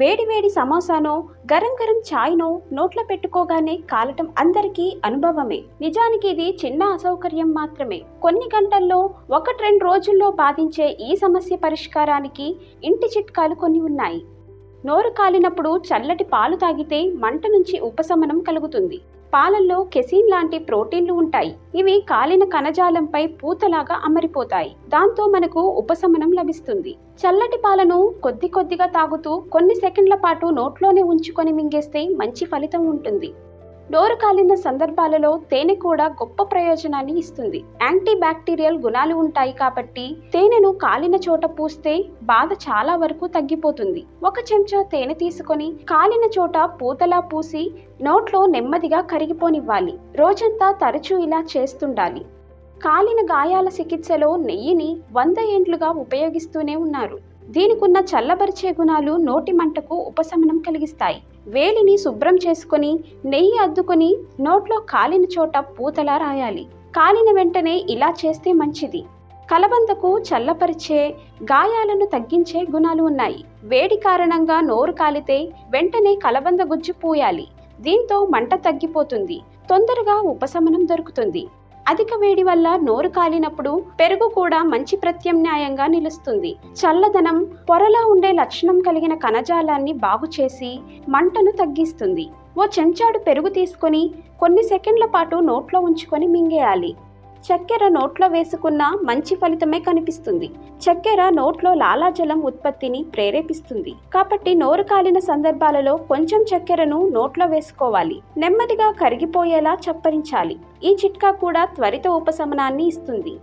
వేడివేడి సమోసానో గరం గరం ఛాయ్నో నోట్లో పెట్టుకోగానే కాలటం అందరికీ అనుభవమే. నిజానికి ఇది చిన్న అసౌకర్యం మాత్రమే. కొన్ని గంటల్లో ఒకటి రెండు రోజుల్లో బాధించే ఈ సమస్య పరిష్కారానికి ఇంటి చిట్కాలు కొన్ని ఉన్నాయి. నోరు కాలినప్పుడు చల్లటి పాలు తాగితే మంట నుంచి ఉపశమనం కలుగుతుంది. పాలల్లో కెసిన్ లాంటి ప్రోటీన్లు ఉంటాయి. ఇవి కాలిన కణజాలంపై పూతలాగా అమరిపోతాయి. దాంతో మనకు ఉపశమనం లభిస్తుంది. చల్లటి పాలను కొద్ది కొద్దిగా తాగుతూ కొన్ని సెకండ్ల పాటు నోట్లోనే ఉంచుకొని మింగేస్తే మంచి ఫలితం ఉంటుంది. డోరు కాలిన సందర్భాలలో తేనె కూడా గొప్ప ప్రయోజనాన్ని ఇస్తుంది. యాంటీ బ్యాక్టీరియల్ గుణాలు ఉంటాయి కాబట్టి తేనెను కాలిన చోట పూస్తే బాధ చాలా వరకు తగ్గిపోతుంది. ఒక చెంచా తేనె తీసుకొని కాలిన చోట పూతలా పూసి నోట్లో నెమ్మదిగా కరిగిపోనివ్వాలి. రోజంతా తరచూ ఇలా చేస్తుండాలి. కాలిన గాయాల చికిత్సలో నెయ్యిని వంద ఏండ్లుగా ఉపయోగిస్తూనే ఉన్నారు. దీనికున్న చల్లబరిచే గుణాలు నోటి మంటకు ఉపశమనం కలిగిస్తాయి. వేలిని శుభ్రం చేసుకొని నెయ్యి అద్దుకొని నోట్లో కాలిన చోట పూతలా రాయాలి. కాలిన వెంటనే ఇలా చేస్తే మంచిది. కలబందకు చల్లపరిచే గాయాలను తగ్గించే గుణాలు ఉన్నాయి. వేడి కారణంగా నోరు కాలితే వెంటనే కలబంద గుజ్జు పూయాలి. దీంతో మంట తగ్గిపోతుంది. తొందరగా ఉపశమనం దొరుకుతుంది. అధిక వేడి వల్ల నోరు కాలినప్పుడు పెరుగు కూడా మంచి ప్రత్యామ్నాయంగా నిలుస్తుంది. చల్లదనం పొరలా ఉండే లక్షణం కలిగిన కణజాలాన్ని బాగు చేసి మంటను తగ్గిస్తుంది. ఓ చెంచాడు పెరుగు తీసుకొని కొన్ని సెకండ్ల పాటు నోట్లో ఉంచుకొని మింగేయాలి. చక్కెర నోట్లో వేసుకున్న మంచి ఫలితమే కనిపిస్తుంది. చక్కెర నోట్లో లాలాజలం ఉత్పత్తిని ప్రేరేపిస్తుంది. కాబట్టి నోరు కాలిన సందర్భాలలో కొంచెం చక్కెరను నోట్లో వేసుకోవాలి. నెమ్మదిగా కరిగిపోయేలా చప్పరించాలి. ఈ చిట్కా కూడా త్వరిత ఉపశమనాన్ని ఇస్తుంది.